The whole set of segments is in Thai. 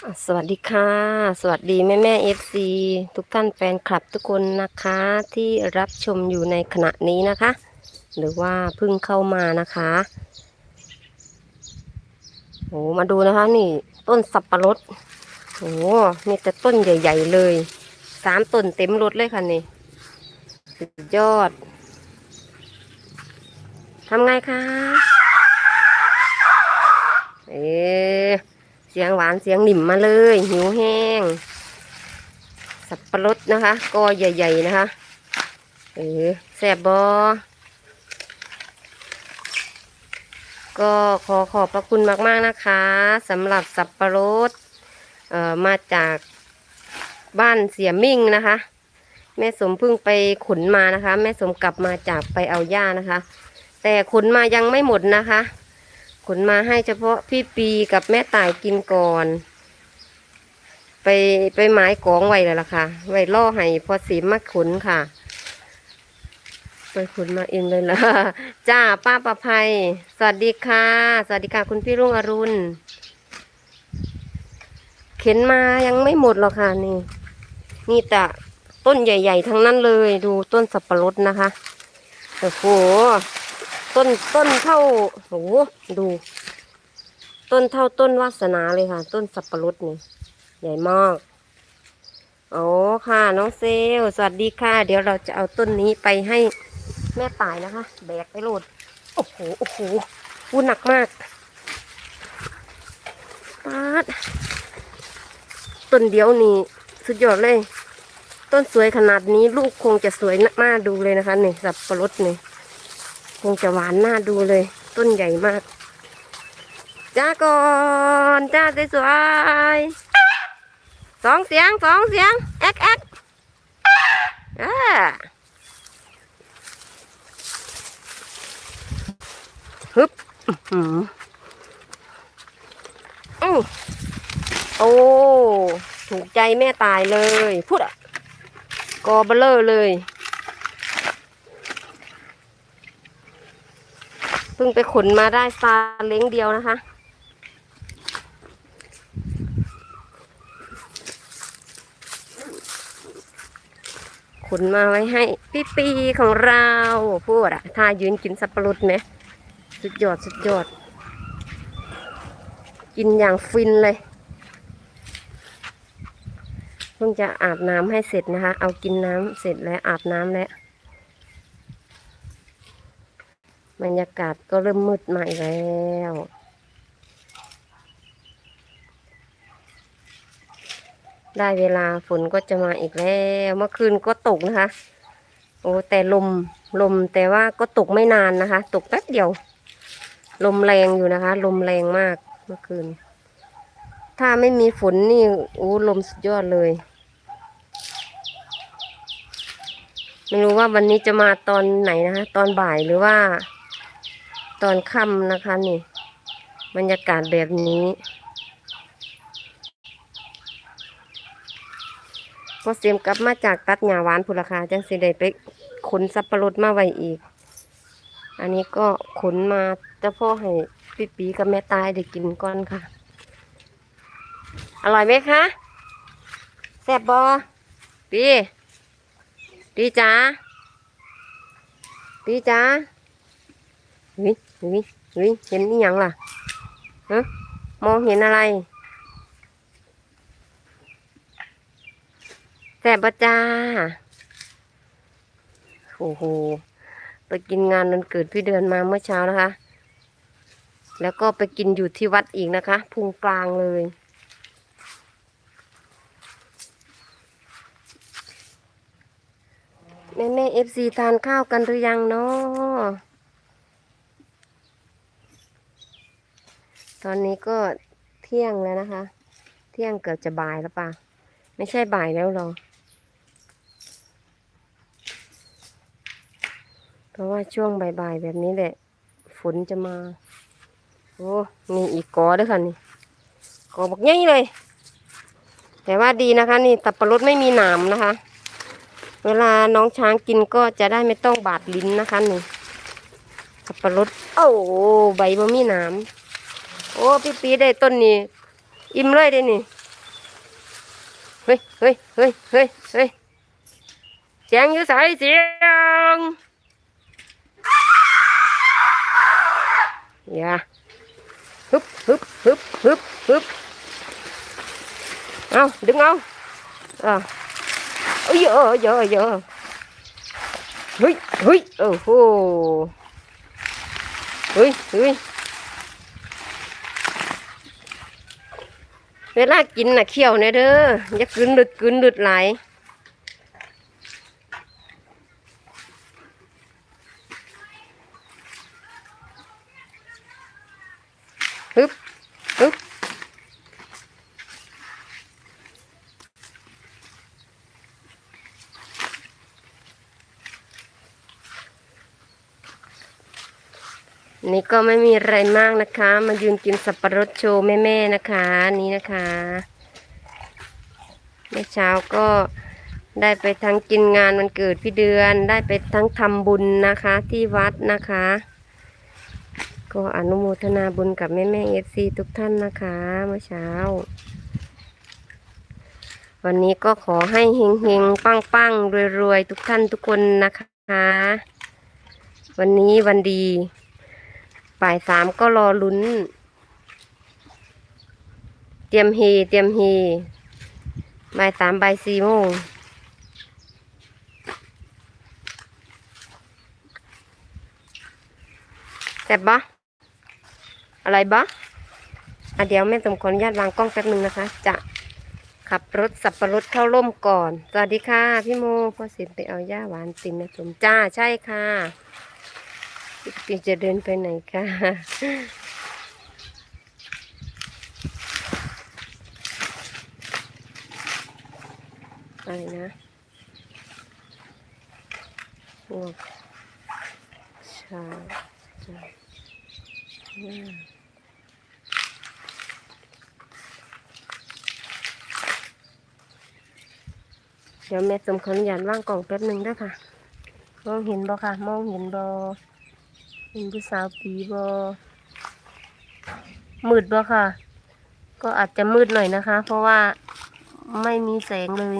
สวัสดีค่ะ สวัสดีแม่แม่เอฟซีทุกท่านแฟนคลับทุกคนนะคะที่รับชมอยู่ในขณะนี้นะคะ หรือว่าเพิ่งเข้ามานะคะโหมาดูนะคะนี่ต้นสับปะรดโหมีแต่ต้นใหญ่ ๆ เลยสามต้นเต็มรถเลยค่ะนี่สุดยอดทำไงคะเอ๊ เสียงหวานเสียงหนิ่มมาเลย หิวแห้ง สับปะรดนะคะก็ใหญ่ ๆ นะคะเออแซบบอก็ขอขอบพระคุณมาก ๆ นะคะสำหรับสับปะรดเอ่อมาจากบ้านเสียมิ่งนะคะ แม่สมเพิ่งไปขนมานะคะ แม่สมกลับมาจากไปเอาหญ้านะคะ แต่ขนมายังไม่หมดนะคะ ขนมาให้เฉพาะพี่ปีกับแม่ต่ายกินก่อน ไปไปไม้กองไว้แล้วล่ะค่ะ ไว้ล่อให้พอสีมาขนค่ะ ไปขนมาเองเลยล่ะจ้าป้าประภัย สวัสดีค่ะ สวัสดีค่ะคุณพี่รุ่งอรุณ เข็นมายังไม่หมดหรอกค่ะนี่ นี่แต่ต้นใหญ่ ๆ ทั้งนั้นเลย ดูต้นสับปะรดนะคะโอ้โห ต้นต้นเท่าโอ้โหดู ต้นเท่าต้นวาสนาเลยค่ะ ต้นสับปะรดนี่ใหญ่มากโอ้ค่ะน้องเซลสวัสดีค่ะ เดี๋ยวเราจะเอาต้นนี้ไปให้แม่ตายนะคะแบกไปโหลดโอ้โหโอ้โหวูหนักมากปาดต้นเดียวนี่สุดยอดเลย ต้นสวยขนาดนี้ลูกคงจะสวยมากดูเลยนะคะนี่สับปะรดนี่ คงจะหวานน่าดูเลย ต้นใหญ่มาก จ้าก่อนจ้าสวยๆสองเสียงสองเสียงแอ๊กแอ๊กอ่าฮึบอื้อหือโอ้ถูกใจแม่ตายเลย พูดอะกอเบลเลอร์เลย พิ่งไปขนมาได้ซาเล้งเดียวนะคะ ขนมาไว้ให้พี่ปีของเราพูดอะถ้ายืนกินสับปะรดไหมสุดยอดสุดยอด กินอย่างฟินเลยเพิ่งจะอาบน้ำให้เสร็จนะคะ เอากินน้ำเสร็จแล้วอาบน้ำแล้ว บรรยากาศก็เริ่มมืดมาอีกแล้วได้เวลาฝนก็จะมาอีกแล้วเมื่อคืนก็ตกนะคะ โอ้แต่ลมลมแต่ว่าก็ตกไม่นานนะคะ ตกแป๊บเดียว ลมแรงอยู่นะคะ ลมแรงมากเมื่อคืน ถ้าไม่มีฝนนี่โอ้ลมสุดยอดเลยไม่รู้ว่าวันนี้จะมาตอนไหนนะคะ ตอนบ่ายหรือว่า ตอนค่ำนะคะนี่ บรรยากาศแบบนี้ พอเสียมกลับมาจากตัดหญ้าหวานพุราคาจังสิได้ไปขนสับปะรดมาไว้อีก อันนี้ก็ขนมาจะพ่อให้ปีปีกับแม่ตายได้กินก่อนค่ะ อร่อยไหมคะแซ่บบอปีปีจ๋าปีจ๋าเฮ้ เฮ้ยเฮ้ยเห็นนี่ยังล่ะฮะมองเห็นอะไรแสบปะจ้า โอ้โห ไปกินงานวันเกิดพี่เดือนมาเมื่อเช้านะคะ แล้วก็ไปกินอยู่ที่วัดอีกนะคะ พุงกลางเลย แม่แม่เอฟซีทานข้าวกันหรือยังเนาะ ตอนนี้ก็เที่ยงแล้วนะคะ เที่ยงเกือบจะบ่ายแล้วปะไม่ใช่บ่ายแล้วหรอ เพราะว่าช่วงบ่ายๆแบบนี้แหละ ฝนจะมา โอ้นี่อีกกอด้วยค่ะนี่กอบอกใหญ่เลย แต่ว่าดีนะคะ นี่ตับปะรดไม่มีหนามนะคะ เวลาน้องช้างกินก็จะได้ไม่ต้องบาดลิ้นนะคะนี่สับปะรดโอ้ใบบ่มีหนาม อ้พี่ปีได้ต้นนี้ อิ่มเลยได้นี่ฮ้ยเฮ้ยเฮ้ยเฮ้ยเฮ้ยเสียงอยู่ใสเสียงอย่าฮึบฮึบฮึบฮึบฮึบเอาดึงเอาอ่าเอ้ยเยอะเยอะเยอะเฮ้ยเฮ้ยโอ้โหเฮ้ยเฮ้ย เวลากินน่ะเคี่ยวเนี่ยเด้ออย่ากลืนดึดกลืนดึดไหลาย ก็ไม่มีอะไรมากนะคะ มายืนกินสับปะรดโชว์แม่ๆนะคะ นี่นะคะเมื่อเช้าก็ได้ไปทั้งกินงานวันเกิดพี่เดือน ได้ไปทั้งทำบุญนะคะ ที่วัดนะคะ ก็อนุโมทนาบุญกับแม่แม่เอฟซีทุกท่านนะคะเมื่อเช้า วันนี้ก็ขอให้เฮงเฮงปังปังรวยรวยๆทุกท่านทุกคนนะคะ วันนี้วันดี บ่ายสามก็รอลุ้น เตรียมเฮเตรียมเฮบ่ายสามบ่ายสี่โมงแซ่บปะอะไรบะอะเดี๋ยวแม่สมขออนุญาตวางกล้องแป๊บหนึ่งนะคะ จะขับรถสับปะรดเข้าร่มก่อน สวัสดีค่ะ พี่โมพ่อสินไปเอาย่าหวานตินนะสมจ้าใช่ค่ะ พี่จะเดินไปไหนคะอะไรนะงวกชาชาอืมเดี๋ยวแม่สมขออนุญาตว่างกล่องแป๊บหนึ่งด้วยค่ะ มองเห็นบ่ค่ะ มองเห็นบ่ เป็นผู้สาวปีบอมืดบ่ค่ะ ก็อาจจะมืดหน่อยนะคะ เพราะว่าไม่มีแสงเลย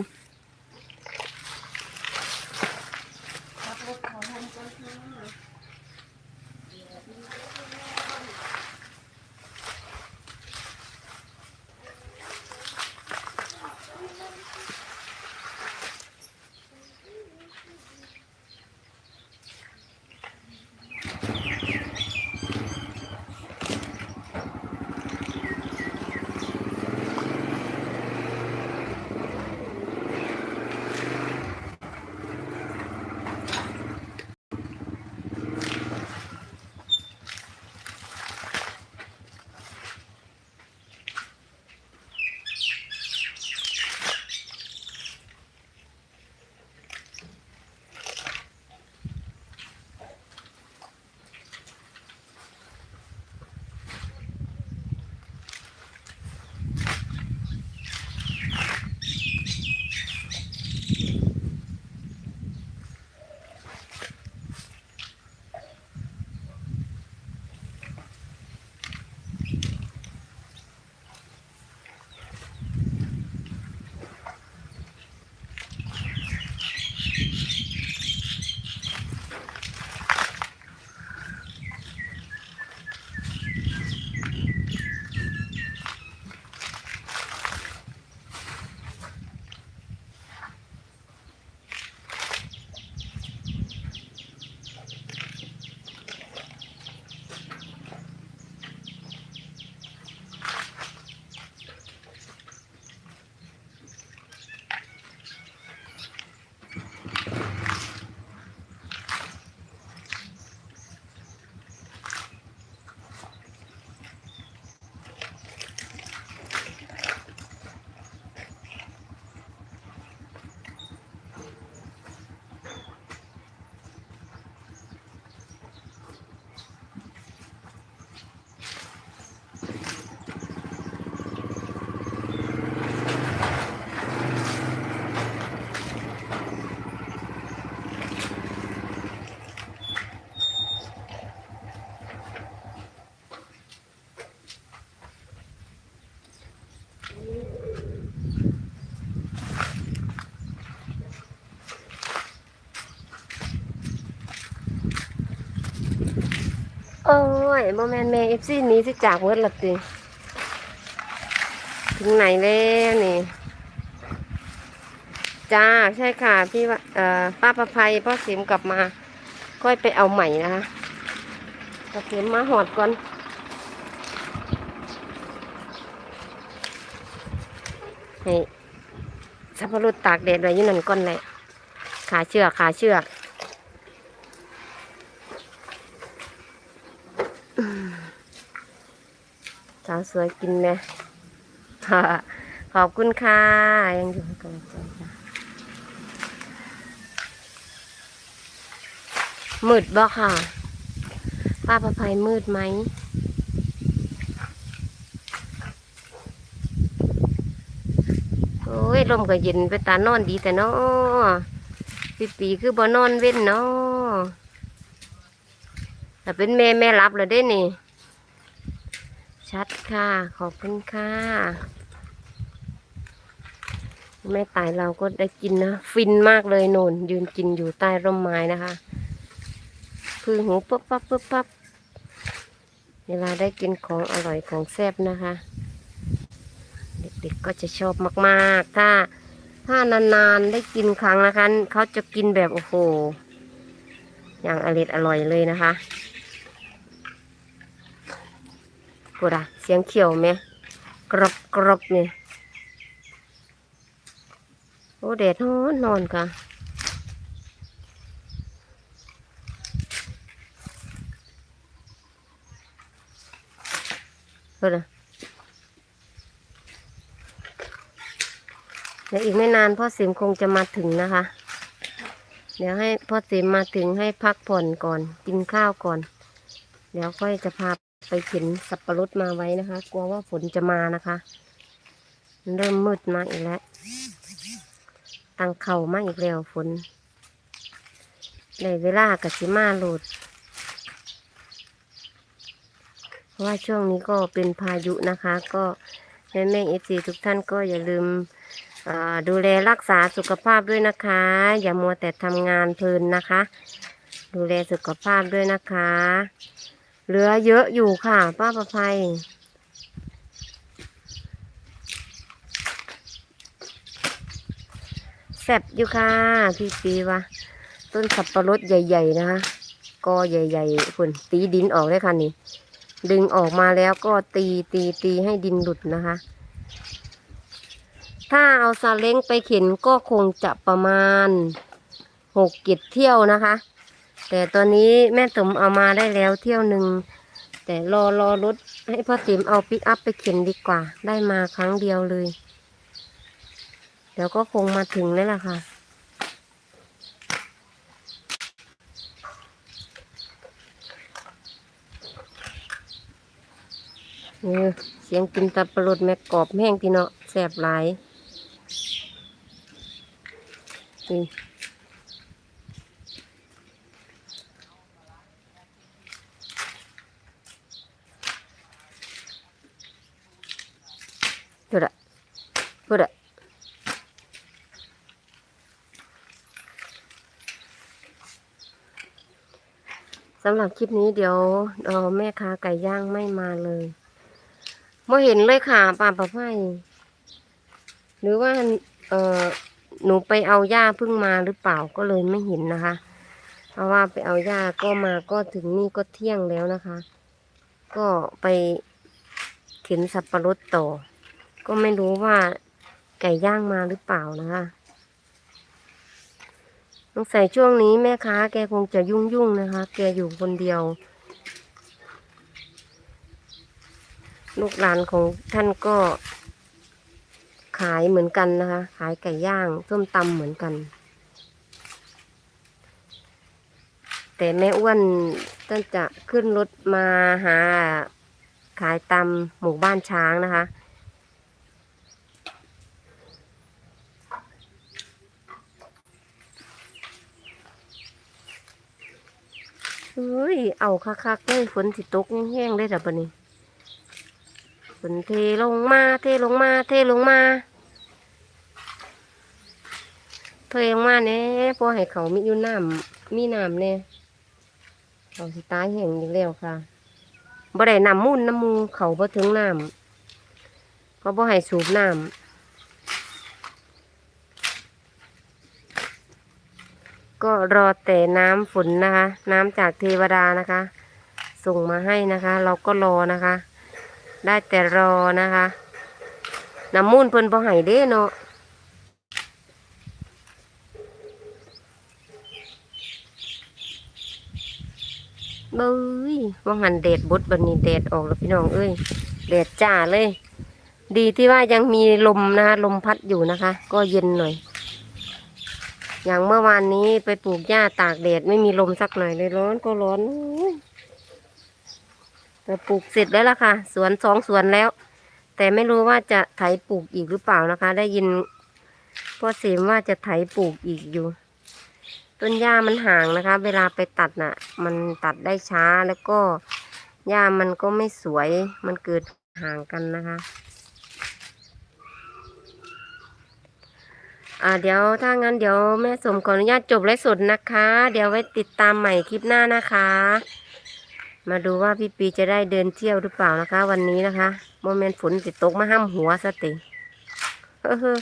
อ้ยโมแมนแม่เอฟซีนี้สิจากเวิร์ดละติถึงไหนแล้วนี่ จ้าใช่ค่ะ พี่ว่าเอ่อป้าประภัยพ่อเสียมกลับมา ค่อยไปเอาใหม่นะคะป้าเสียมมาหอดก่อนให้สับปะรดตากแดดไว้ยี่นั่นก่อนแหละขาเชือกขาเชือกอืมสาวสวยกินไหมขอบคุณค่ะ ยังอยู่ให้กำลังใจค่ะมืดบ่ค่ะ ป้าประภัยมืดไหมโอ้ยลมก็เย็นไปตานอนดีแต่เนาะปีปีคือบ่นอนเว้นเนาะแต่เป็นแม่แม่รับแล้วเด้นี่ ชัดค่ะ ขอบคุณค่ะ แม่ตายเราก็ได้กินนะ ฟินมากเลยโนนยืนกินอยู่ใต้ร่มไม้นะคะคือหูปั๊บปั๊บปั๊บปั๊บเวลาได้กินของอร่อยของแซ่บนะคะ เด็กๆก็จะชอบมากๆ ถ้า ถ้านานๆได้กินครั้งนะคะเขาจะกินแบบโอ้โห อย่างอร่อยอร่อยเลยนะคะ กูดะเสียงเขียวไหมกรอบกรอบเนี่ยโอ้เด็ดนอนนอนค่ะกูดะเดี๋ยวอีกไม่นานพ่อสิมคงจะมาถึงนะคะ เดี๋ยวให้พ่อสิมมาถึงให้พักผ่อนก่อน กินข้าวก่อน เดี๋ยวค่อยจะพา ไปเข็นสับปะรดมาไว้นะคะ กลัวว่าฝนจะมานะคะ เริ่มมืดมาอีกแล้วตั้งเข่ามาอีกแล้วฝนในเวลากับสิมาโหลดเพราะว่าช่วงนี้ก็เป็นพายุนะคะ ก็แม่แม่เอฟซีทุกท่านก็อย่าลืมดูแลรักษาสุขภาพด้วยนะคะ อย่ามัวแต่ทำงานเพลินนะคะ ดูแลสุขภาพด้วยนะคะ เหลือเยอะอยู่ค่ะ ป้าประภัยแซ่บอยู่ค่ะ พี่ปีวะต้นสับปะรดใหญ่ ๆ นะคะกอใหญ่ๆคุณตีดินออกเลยค่ะนี่ ดึงออกมาแล้วก็ตีตีตีให้ดินหลุดนะคะ ถ้าเอาซาเล้งไปเข็นก็คงจะประมาณหกเจ็ดเที่ยวนะคะ แต่ตอนนี้แม่สมเอามาได้แล้วเที่ยวหนึ่งแต่รอรอรถให้พ่อติ๋มเอาปิกอัพไปเข็นดีกว่า ได้มาครั้งเดียวเลย เดี๋ยวก็คงมาถึงแล้วล่ะค่ะเออเสียงกินตับปลดแม่กรอบแห้งพี่เนาะแสบหลายนี่พูดอะ พูดอะสำหรับคลิปนี้เดี๋ยวแม่ค้าไก่ย่างไม่มาเลยไม่เห็นเลยค่ะป่าประไพหรือว่าเออหนูไปเอาหญ้าเพิ่งมาหรือเปล่าก็เลยไม่เห็นนะคะ เพราะว่าไปเอาหญ้าก็มาก็ถึงนี่ก็เที่ยงแล้วนะคะ ก็ไปเข็นสับปะรดต่อ ก็ไม่รู้ว่า ไก่ย่างมาหรือเปล่านะคะสงสัยช่วงนี้แม่ค้าแกคงจะยุ่งยุ่งๆนะคะ แกอยู่คนเดียว ลูกหลานของท่านก็ขายเหมือนกันนะคะ ขายไก่ย่างส้มตำเหมือนกัน แต่แม่อ้วนท่านจะขึ้นรถมาหาขายตามหมู่บ้านช้างนะคะ เฮ้ย เอาคักๆเลยฝนสิตกแห้งๆเลยแต่ปะนี้ฝนเทลงมา เทลงมา เทลงมา เทลงมาแน่พอให้เขามีอยู่น้ำมีน้ำแน่เขาสิตายแห้งอีกแล้วค่ะบ่ได้น้ำมูลน้ำมูเขาบ่ถึงน้ำเขาบ่ให้สูบน้ำ ก็รอแต่น้ำฝนนะคะ น้ำจากเทวดานะคะ ส่งมาให้นะคะ เราก็รอนะคะ ได้แต่รอนะคะน้ำมูลเพิ่นบ่ให้เด้เนาะเบ้ยว่าหันแดดบดบันนี้แดดออกแล้วพี่น้องเอ้ยแดดจ้าเลย ดีที่ว่ายังมีลมนะคะลมพัดอยู่นะคะ ก็เย็นหน่อย อย่างเมื่อวานนี้ไปปลูกหญ้าตากแดดไม่มีลมสักหน่อยเลยร้อนก็ร้อนแต่ปลูกเสร็จแล้วล่ะค่ะ สวนสองสวนแล้ว แต่ไม่รู้ว่าจะไถปลูกอีกหรือเปล่านะคะ ได้ยินพ่อเสมว่าจะไถปลูกอีกอยู่ ต้นหญ้ามันห่างนะคะ เวลาไปตัดน่ะ มันตัดได้ช้าแล้วก็หญ้ามันก็ไม่สวยมันเกิดห่างกันนะคะ อ่าเดี๋ยวถ้างั้นเดี๋ยวแม่สมขออนุญาตจบไลฟ์สดนะคะ เดี๋ยวไว้ติดตามใหม่คลิปหน้านะคะ มาดูว่าพี่ปีจะได้เดินเที่ยวหรือเปล่านะคะ วันนี้นะคะโมเมนต์ฝนติดตกมาห้ามหัวสติเฮ้อ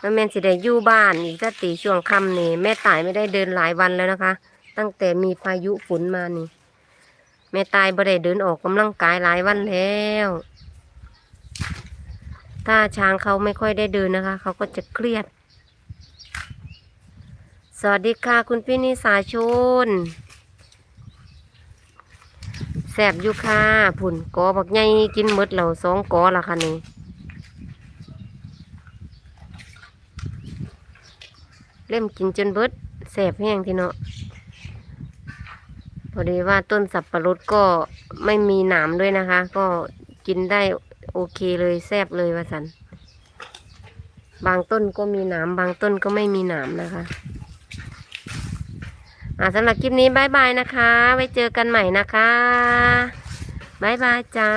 แม่แม่นสิได้อยู่บ้านอีกสตีช่วงค่ำนี่แม่ตายไม่ได้เดินหลายวันแล้วนะคะ ตั้งแต่มีพายุฝนมานี่แม่ตายบ่ได้เดินออกกำลังกายหลายวันแล้ว ถ้าช้างเขาไม่ค่อยได้เดินนะคะ เขาก็จะเครียด สวัสดีค่ะคุณพี่นิสาชนแสบอยู่ค่ะผุ่นกอบักใหญ่กินมดเหล่าสองกอละค่ะนี่เล่มกินจนเบิดแสบแห้งทีเนาะพอดีว่าต้นสับปะรดก็ไม่มีหนามด้วยนะคะ ก็กินได้ โอเคเลยแซบเลยว่าสัน บางต้นก็มีหนามบางต้นก็ไม่มีหนามนะคะอ่าสำหรับคลิปนี้บายบายนะคะ ไว้เจอกันใหม่นะคะบายบายจ้า